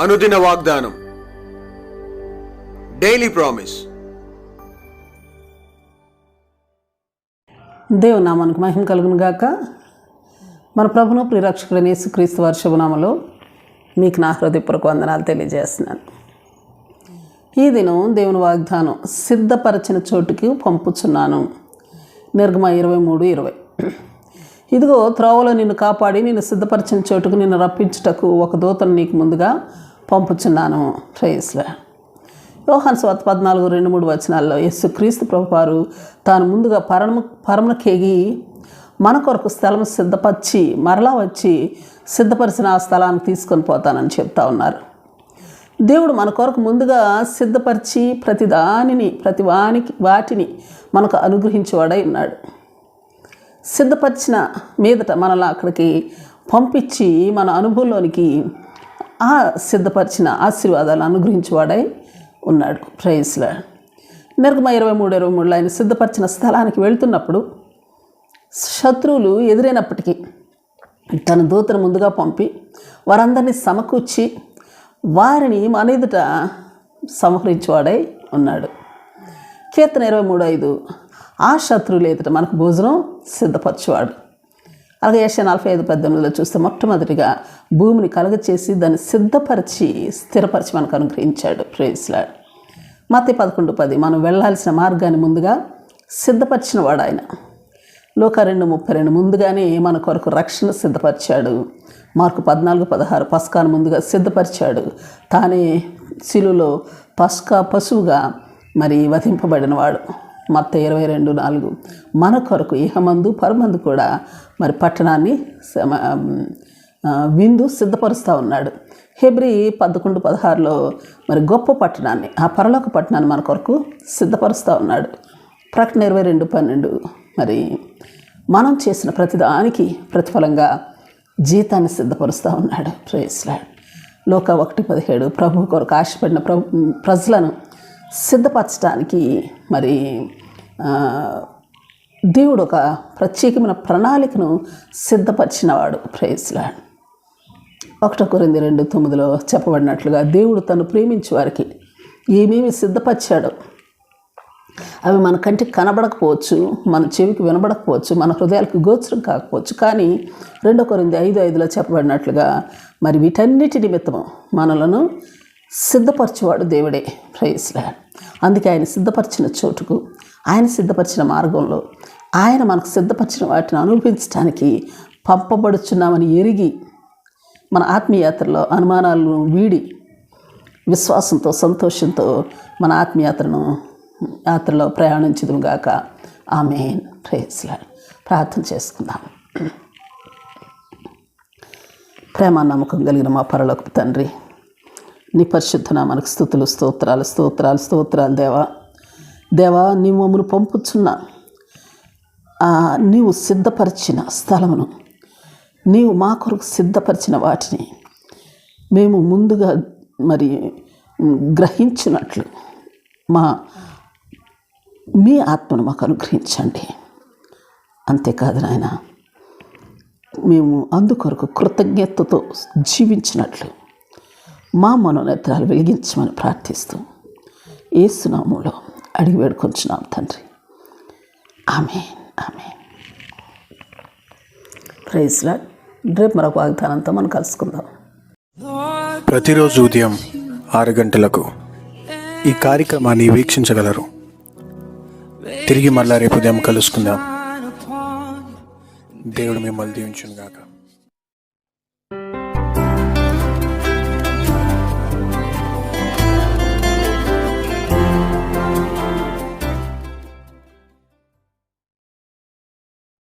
అనుదిన వాగ్దానం. Daily promise దేవుని నామానికి మహిమ కలుగును గాక. మన ప్రభును ప్రిరక్షకుడైన యేసుక్రీస్తు వారి శుభనామలో మీకు నా హృదయపూర్వక వందనాలు తెలియజేస్తున్నాను. ఈ దినం దేవుని వాగ్దానం సిద్ధపరచిన చోటుకి పంపుచున్నాను. నిర్గమ ఇరవై మూడు ఇరవై. ఇదిగో త్రోవలో నిన్ను కాపాడి నిన్ను సిద్ధపరిచిన చోటుకు నిన్ను రప్పించుటకు ఒక దూతను నీకు ముందుగా పంపుచున్నాను. ప్రేయస్లా యోహాన్ స్వాత పద్నాలుగు రెండు మూడు వచనాల్లో యేసు క్రీస్తు ప్రభువారు తాను ముందుగా పరమ పరమకేగి మన కొరకు స్థలం సిద్ధపరిచి మరలా వచ్చి సిద్ధపరిచిన ఆ స్థలానికి తీసుకొని పోతానని చెప్తా ఉన్నారు. దేవుడు మన కొరకు ముందుగా సిద్ధపరిచి ప్రతి దానిని ప్రతి వానికి వాటిని మనకు అనుగ్రహించేవాడై ఉన్నాడు. సిద్ధపరిచిన మీదట మనల్ని అక్కడికి పంపించి మన అనుభవంలోనికి ఆ సిద్ధపరిచిన ఆశీర్వాదాలు అనుగ్రహించేవాడై ఉన్నాడు. ప్రైస్లా నిర్గమ ఇరవై మూడు ఇరవై మూడులో ఆయన సిద్ధపరిచిన స్థలానికి వెళ్తున్నప్పుడు శత్రువులు ఎదురైనప్పటికీ తన దూతను ముందుగా పంపి వారందరినీ సమకూర్చి వారిని మన ఎదుట సంహరించేవాడై ఉన్నాడు. కీర్తన ఇరవై మూడు ఐదు. ఆ శత్రువులు ఎదుట మనకు భోజనం సిద్ధపరచువాడు. అలాగే యశ నలభై ఐదు పద్దెనిమిదిలో చూస్తే మొట్టమొదటిగా భూమిని కలుగచేసి దాన్ని సిద్ధపరిచి స్థిరపరిచి మనకు అనుగ్రహించాడు. ప్రేస్లాడ్ మతి పదకొండు పది మనం వెళ్ళాల్సిన మార్గాన్ని ముందుగా సిద్ధపరిచిన వాడు ఆయన. లోక రెండు ముప్పై రెండు ముందుగానే మన కొరకు రక్షణ సిద్ధపరిచాడు. మార్కు పద్నాలుగు పదహారు పస్కాను ముందుగా సిద్ధపరిచాడు. తానే శిలులో పస్కా పశువుగా మరి వధింపబడినవాడు. మత్త ఇరవై రెండు నాలుగు. మన కొరకు ఇహమందు పరమందు కూడా మరి పట్టణాన్ని విందు సిద్ధపరుస్తూ ఉన్నాడు. హెబ్రి పదకొండు పదహారులో మరి గొప్ప పట్టణాన్ని ఆ పరలోక పట్టణాన్ని మన కొరకు సిద్ధపరుస్తూ ఉన్నాడు. ప్రకటన ఇరవై రెండు పన్నెండు. మరి మనం చేసిన ప్రతిదానికి ప్రతిఫలంగా జీతాన్ని సిద్ధపరుస్తూ ఉన్నాడు. ప్రేస్లాడ్ లోక ఒకటి పదిహేడు. ప్రభు కొరకు ఆశపడిన ప్రభు ప్రజలను సిద్ధపరచడానికి మరి దేవుడు ఒక ప్రత్యేకమైన ప్రణాళికను సిద్ధపరిచినవాడు. ప్రేస్లా ఒకటో కొరింది రెండు తొమ్మిదిలో చెప్పబడినట్లుగా దేవుడు తను ప్రేమించే వారికి ఏమేమి సిద్ధపరిచాడో? అవి మన కంటికి కనబడకపోవచ్చు మన చెవికి వినబడకపోవచ్చు మన హృదయాలకు గోచరం కాకపోవచ్చు. కానీ రెండో కొరింది ఐదు ఐదులో చెప్పబడినట్లుగా మరి వీటన్నిటి నిమిత్తము మనలను సిద్ధపరచేవాడు దేవుడే. ప్రైస్లా అందుకే ఆయన సిద్ధపరిచిన చోటుకు ఆయన సిద్ధపరిచిన మార్గంలో ఆయన మనకు సిద్ధపరిచిన వాటిని అనుభవించడానికి పంపబడుచున్నామని ఎరిగి మన ఆత్మీయాత్రలో అనుమానాలను వీడి విశ్వాసంతో సంతోషంతో మన ఆత్మీయాత్రను యాత్రలో ప్రయాణించదుము గాక. ఆమె ప్రేస్లా ప్రార్థన చేసుకుందాం. ప్రేమ నమ్మకం కలిగిన మా పరలోకి తండ్రి నీ పరిశుద్ధన మనకు స్థుతులు స్తోత్రాలు స్తోత్రాలు స్తోత్రాలు దేవా. దేవా నీ మమ్మల్ని పంపుచున్న నీవు సిద్ధపరిచిన స్థలమును నీవు మా కొరకు సిద్ధపరిచిన వాటిని మేము ముందుగా మరి గ్రహించినట్లు మా మీ ఆత్మను మాకు అనుగ్రహించండి. అంతేకాదు నాయన మేము అందుకొరకు కృతజ్ఞతతో జీవించినట్లు మా మనోనేత్రాలు వెలిగించమని ప్రార్థిస్తూ ఏసునామంలో అడిగి వేడుకొంచున్నాం తండ్రి. ఆమె ఆమె ప్రైజ్లా రేపు మరొక వాగ్దానంతో మనం కలుసుకుందాం. ప్రతిరోజు ఉదయం ఆరు గంటలకు ఈ కార్యక్రమాన్ని వీక్షించగలరు. తిరిగి మళ్ళా రేపు ఉదయం కలుసుకుందాం. దేవుడు మిమ్మల్ని దీవించును గాక